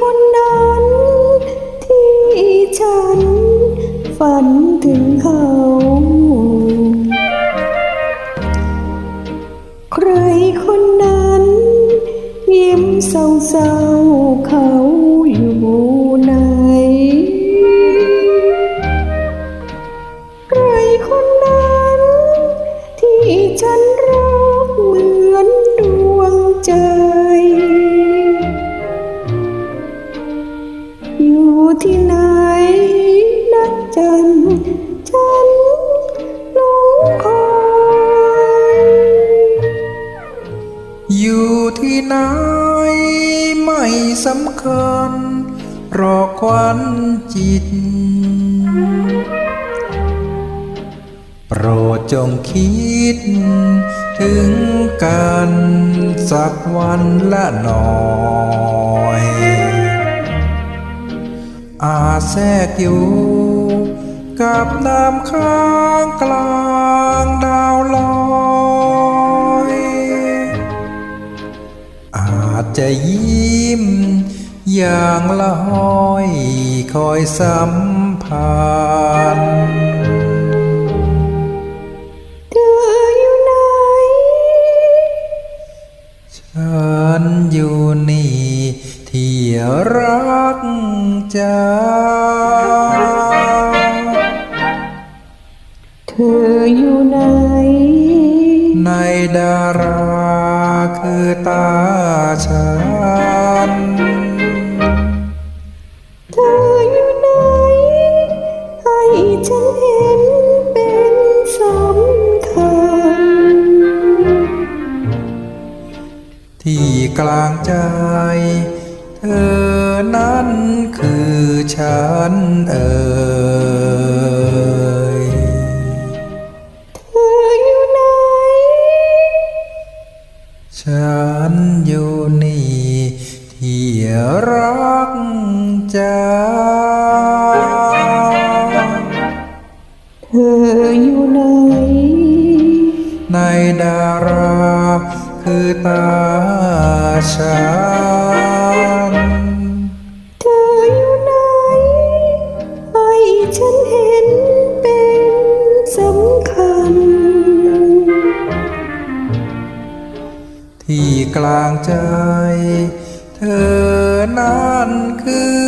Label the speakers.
Speaker 1: คนนั้น ที่ฉัน ฝันถึงเขา ใครคนนั้น ยิ้มเศร้าๆเขาอยู่ อยู่ที่ไหนนักจันฉันหลงคอย
Speaker 2: อยู่ที่ไหนไม่สำคัญ รอควันจิต โปรดจงคิด ถึงกันสักวันละหน่อย อาจแทรกอยู่ กับน้ำค้างกลางดาวลอยอาจจะยิ้ม อย่างละห้อยคอยสัมพันธ์
Speaker 1: เธออยู่ไหน
Speaker 2: ฉันอยู่นี่ที่รัก จา
Speaker 1: เธออยู่ไหน
Speaker 2: ในดาราคือตาฉัน
Speaker 1: เธออยู่ไหน ให้ฉันเห็นเป็นสำคัญ
Speaker 2: ที่กลางใจ เธอนั้นคือ ฉันเอ่ย
Speaker 1: เธออยู่ไหน
Speaker 2: ฉันอยู่นี่ที่รักจ้า
Speaker 1: เธออยู่ไหน
Speaker 2: ในดาราคือตาฉัน กลางใจ เธอนั้นคือ